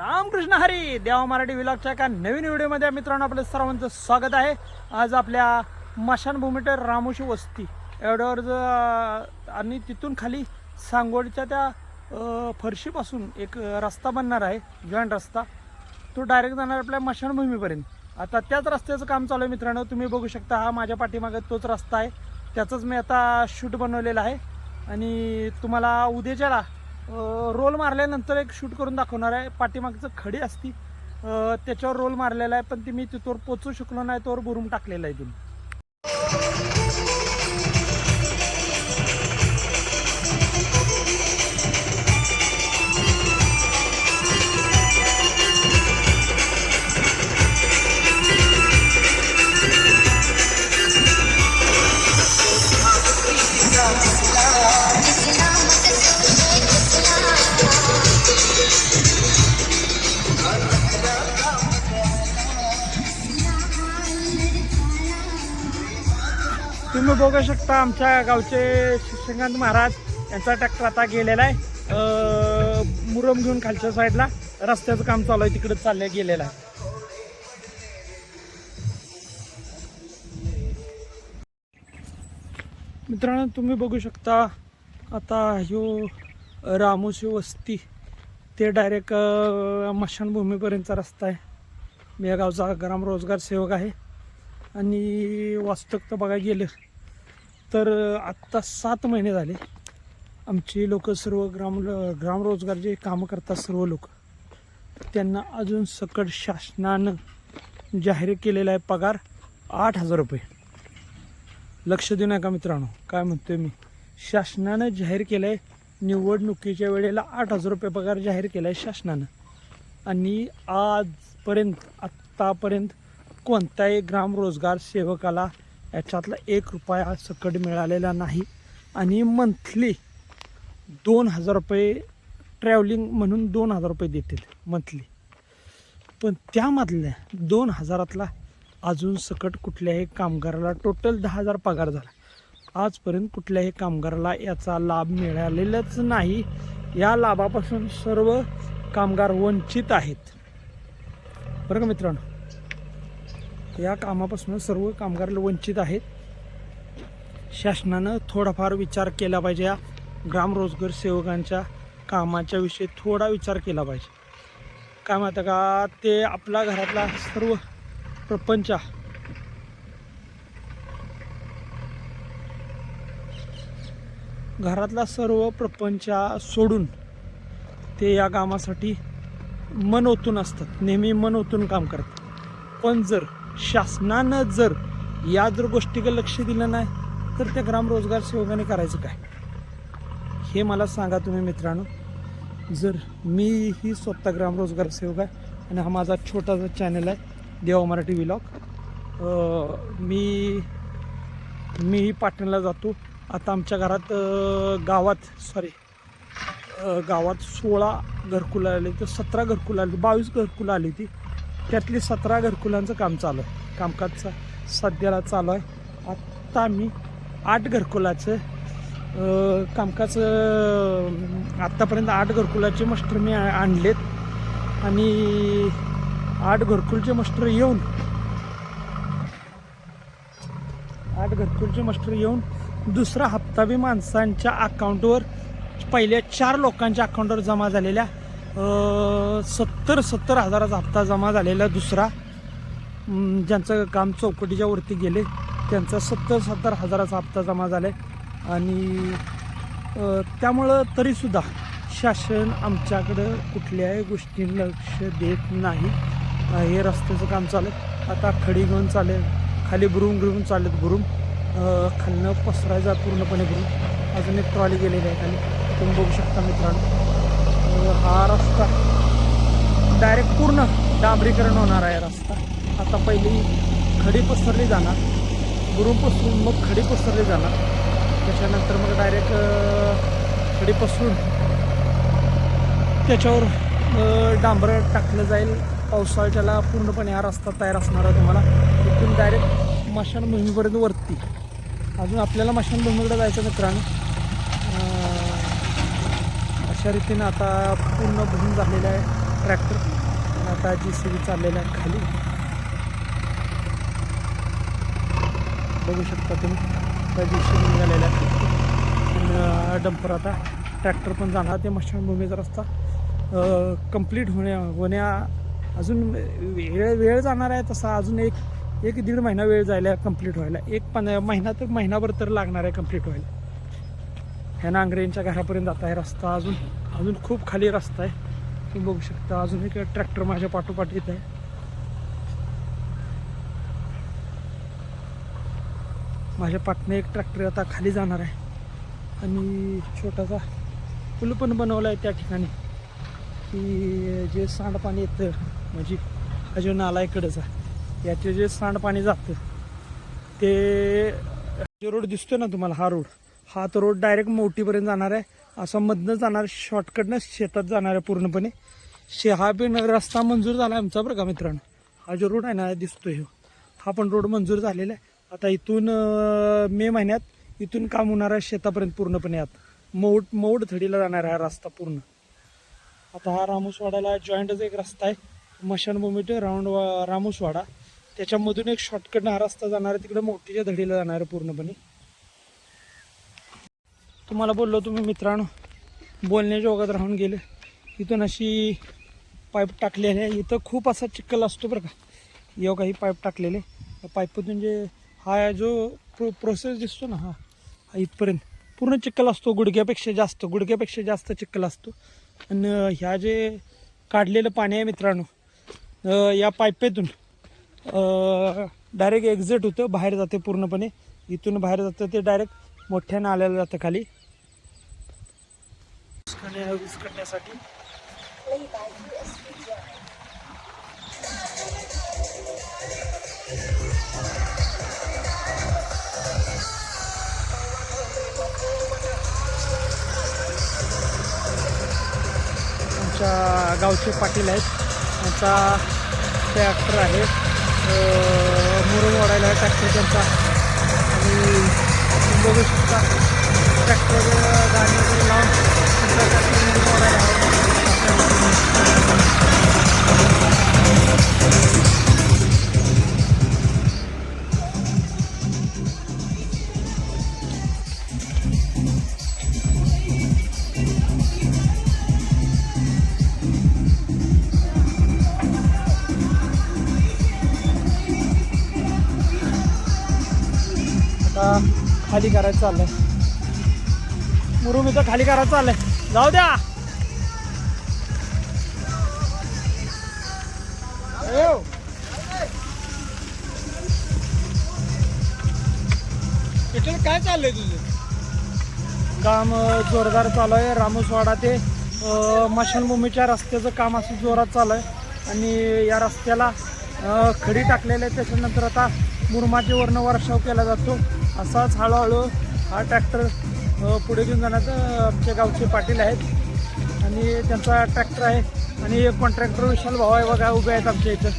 रामकृष्ण हरी देवा मराठी विलॉगच्या एका नवीन व्हिडिओमध्ये मित्रांनो आपलं सर्वांचं स्वागत आहे. आज आपल्या मशानभूमीटर रामोशी वस्ती. एवढ्यावर आणि तिथून खाली सांगोडच्या त्या फरशीपासून एक रस्ता बनणार आहे जॉईंट रस्ता. तो डायरेक्ट जाणार आपल्या मशानभूमीपर्यंत. आता त्याच रस्त्याचं काम चालू आहे मित्रांनो. तुम्ही बघू शकता हा माझ्या पाठीमागे तोच रस्ता आहे. त्याचंच मी आता शूट बनवलेलं आहे. आणि तुम्हाला उद्याच्याला रोल मारल्यानंतर एक शूट करून दाखवणार आहे. पाठीमागचं खडी असती त्याच्यावर रोल मारलेला आहे पण ती मी तिथवर पोचू शकलो नाही तोवर बुरून टाकलेला आहे तुम्ही बघू शकता आमच्या गावचे शशिकांत महाराज यांचा ट्रॅक्टर आता गेलेला आहे. मुरम घेऊन खालच्या साईडला रस्त्याचं काम चालू आहे तिकडे चाललं गेलेलं आहे. मित्रांनो तुम्ही बघू शकता आता ह्यो रामोशी वस्ती ते डायरेक्ट मशानभूमीपर्यंतचा रस्ता आहे. मी या गावचा ग्राम रोजगार सेवक आहे. आणि वास्तविकता बघायला गेलं तर आत्ता सात महिने झाले. आमची लोक सर्व ग्राम ग्रामरोजगार जे कामं करतात सर्व लोक त्यांना अजून सकट शासनानं जाहीर केलेला आहे पगार आठ हजार रुपये. लक्ष देऊ नका मित्रांनो काय म्हणतोय मी? शासनानं जाहीर केलं आहे निवडणुकीच्या वेळेला आठ हजार रुपये पगार जाहीर केला आहे शासनानं. आणि आजपर्यंत आत्तापर्यंत कोणत्याही ग्रामरोजगार सेवकाला याच्यातला एक रुपया सकट मिळालेला नाही. आणि मंथली दोन हजार रुपये ट्रॅव्हलिंग म्हणून दोन हजार रुपये देतील मंथली पण त्यामधल्या दोन हजारातला अजून सकट कुठल्याही कामगाराला टोटल दहा हजार पगार झाला. आजपर्यंत कुठल्याही कामगाराला याचा लाभ मिळालेलाच नाही. या लाभापासून सर्व कामगार वंचित आहेत. बरं का मित्रांनो? या कामापासून सर्व कामगार वंचित आहेत. शासनानं थोडाफार विचार केला पाहिजे या ग्रामरोजगार सेवकांच्या कामाच्या विषयी थोडा विचार केला पाहिजे. काय माहिती का ते आपला घरातला सर्व प्रपंच घरातला सर्व प्रपंच सोडून ते या कामासाठी मन ओतून असतात. नेहमी मन ओतून काम करतात. पण जर शासनानं जर या जर गोष्टीकडे लक्ष दिलं नाही तर त्या ग्रामरोजगार सेवकाने करायचं काय? हे मला सांगा तुम्ही मित्रांनो. जर मी ही स्वतः ग्रामरोजगार सेवक आहे आणि हा माझा छोटासा चॅनल आहे देवा मराठी विलॉग मी मीही पाटणला जातो. आता आमच्या घरात गावात सॉरी गावात सोळा घरकुलं आले तर सतरा घरकुलं आली बावीस घरकुलं आली होती त्यातली सतरा घरकुलांचं काम चालू आहे. कामकाज सध्याला चालू आहे. आत्ता मी आठ घरकुलाचं कामकाज आत्तापर्यंत आठ घरकुलाचे मस्टर मी आणलेत. आणि आठ घरकुलचे मस्टर येऊन आठ घरकुलचे मस्टर येऊन दुसरा हप्ता बी माणसांच्या अकाउंटवर पहिल्या चार लोकांच्या अकाउंटवर जमा झालेल्या सत्तर सत्तर हजाराचा हप्ता जमा झालेला दुसरा. ज्यांचं काम चौकटीच्या वरती गेले त्यांचा सत्तर सत्तर हजाराचा हप्ता जमा झाला. आहे आणि त्यामुळं तरीसुद्धा शासन आमच्याकडं कुठल्याही गोष्टी लक्ष देत नाही. हे रस्त्याचं काम चालत आहे आता खडी घेऊन चालेल खाली बुरून घेऊन चालत बुरुम. खालनं पसरायचा पूर्णपणे बुरुम. अजून एक ट्रॉली गेलेली आहे खाली. तुम्ही बघू शकता मित्रांनो. हा रस्ता. डायरेक्ट पूर्ण डांबरीकरण होणार आहे रस्ता. आता पहिली खडी पसरली जाणार. बुरून पसरून मग खडी पसरली जाणार. त्याच्यानंतर मग डायरेक्ट खडी पसरून त्याच्यावर डांबर टाकलं जाईल. पावसाळ्याला पूर्णपणे हा रस्ता तयार असणार आहे तुम्हाला. इथून डायरेक्ट मशानभूमीपर्यंत वरती. अजून आपल्याला मशानभूमीकडे जायचं मित्रांनो. अशा रीतीनं आता पूर्ण भरून झालेलं आहे ट्रॅक्टर. आता जी सी बी चाललेला आहे खाली. बघू शकता तुम्ही त्या जी सी बी निघालेल्या आहे. डंपर आता ट्रॅक्टर पण जाणार. ते मशानभूमीचा रस्ता कंप्लीट होण्या होण्या अजून वेळ वेळ जाणार आहे तसा. अजून एक एक दीड महिना वेळ जायला कंप्लीट व्हायला. एक पण महिना तर महिनाभर तर लागणार आहे कंप्लीट व्हायला. ह्या नांगरेंच्या घरापर्यंत जात आहे रस्ता अजून अजून खूप खाली रस्ता आहे. तुम्ही बघू शकता अजून एक ट्रॅक्टर माझ्या पाठोपाठ येत आहे. माझ्या पाटनं एक ट्रॅक्टर आता खाली जाणार आहे. आणि छोटासा पूल पण बनवला आहे त्या ठिकाणी. की जे सांडपाणी येतं म्हणजे हा जो नाला इकडंच याचे जे सांडपाणी जातं ते जो रोड दिसतो ना तुम्हाला हा रोड हा तो रोड डायरेक्ट मोठीपर्यंत जाणार आहे. असा मधनं जाणार शॉर्टकटनं शेतात जाणार आहे पूर्णपणे. शे हा पण रस्ता मंजूर झाला आहे आमचा बरं का मित्रांनो. हा जो रोड आहे ना दिसतोय ह्यो हा पण रोड मंजूर झालेला आहे. आता इथून मे महिन्यात इथून काम होणार आहे शेतापर्यंत पूर्णपणे आत. मौड मौड थडीला जाणार आहे हा रस्ता पूर्ण. आता हा रामोसवाड्याला जॉईंटच एक रस्ता आहे. मशानभूमी ते राऊंड रामोसवाडा. त्याच्यामधून एक शॉर्टकट हा रस्ता जाणार आहे. तिकडे मोठीच्या धडीला जाणार आहे पूर्णपणे. तुम्हाला बोललो तुम्ही मित्रांनो. बोलण्याच्या ओघात राहून गेले. इथून अशी पाईप टाकलेली आहे. इथं खूप असा चिखल असतो बरं का. यो काही पाईप टाकलेले. या पाईपमधून जे हा जो प्रो प्रोसेस दिसतो ना हा हा इथपर्यंत पूर्ण चिखल असतो. गुडघ्यापेक्षा जास्त गुडघ्यापेक्षा जास्त चिखल असतो. आणि ह्या जे काढलेलं पाणी आहे मित्रांनो या पाईपेतून डायरेक्ट एक्झिट होतं. बाहेर जाते पूर्णपणे. इथून बाहेर जातं ते डायरेक्ट मोठ्या नाल्याला जातं खाली. विस्कळण्या- करण्यासाठी. आमच्या गावचे पाटील आहेत. त्यांचा ट्रॅक्टर आहे. मुरण मुरुम ओढायला आहे ट्रॅक्टर त्यांचा. आणि बघू शकता ट्रॅक्टर गाडी वगैरे लावून त्यांचा ट्रॅक्टर मुरुम ओढायला आहे आता खाली करायचं चाललंय. मुरुम इथं खाली करायचं चाललंय. जाऊ द्या काय चाललंय तुझं? काम जोरदार चालू आहे रामोसवाडा ते मशानभूमीच्या रस्त्याचं काम असं जोरात चालू आहे आणि या रस्त्याला खडी टाकलेली आहे त्याच्यानंतर आता मुरमाचे वर्ण वर्षाव केला जातो. असाच हळूहळू हा ट्रॅक्टर पुढे घेऊन जाण्याचं आमच्या गावचे पाटील आहेत. आणि त्यांचा ट्रॅक्टर आहे. आणि कॉन्ट्रॅक्टर विशाल भाव आहे बघा उभे आहेत आमच्या इथं.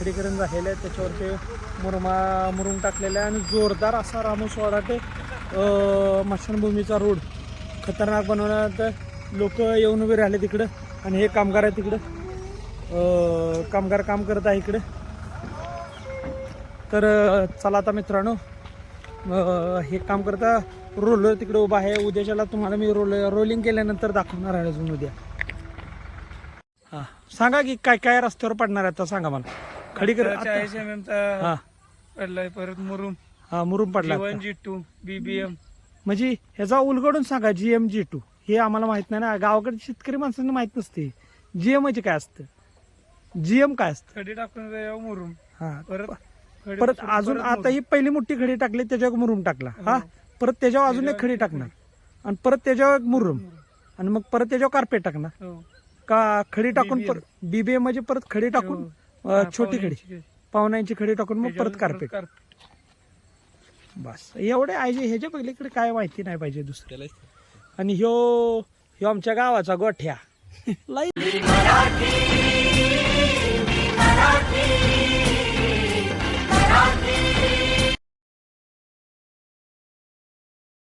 खडीकरण झालेलं आहे. त्याच्यावर ते मुरमा मुरुम टाकलेलं आहे आणि जोरदार असा रामोसवाडा ते मशानभूमीचा रोड खतरनाक बनवण्यात लोक येऊन उभे राहिले तिकडं आणि हे कामगार आहे तिकडं. कामगार काम करत आहे इकडे. तर चला आता मित्रांनो हे काम करता रोलर तिकडे उभा आहे. उद्याच्याला तुम्हाला मी रोल रोलिंग केल्यानंतर दाखवणार आहे अजून उद्या. हा सांगा की काय काय रस्त्यावर पडणार आहे आता सांगा मला. खडी कर चाळीस एम एम चा हा. पडलाय परत मुरुम. हा मुरुम पडला. वन आता. जी टू बीबीएम म्हणजे ह्याचा उलगडून सांगा जी एम जी टू हे आम्हाला माहीत नाही ना. गावाकडे शेतकरी माणसांना माहीत नसते. जी एम म्हणजे काय असतं? जी एम काय असतं? खडी टाकून जाऊ मुरुम. हा. परत खडी परत टाकून अजून परत आता मुरुम. ही पहिली मोठी खडी टाकली त्याच्यावर मुरुम टाकला. हा? हो. परत त्याच्यावर अजून एक खडी टाकणार. आणि परत त्याच्यावर एक मुरुम. आणि मग परत त्याच्यावर कार्पेट टाकणार. हो. का खडी टाकून BBM. परत बीबीएम म्हणजे परत खडी टाकून हो. अं, छोटी खडी. पावण्याची खडी. टाकून मग परत कार्पेट बस. एवढे आहे ह्याच्या पलीकडे काय माहिती नाही पाहिजे दुसरं. आणि ह्यो ह्यो आमच्या गावाचा गोठ्या. लाई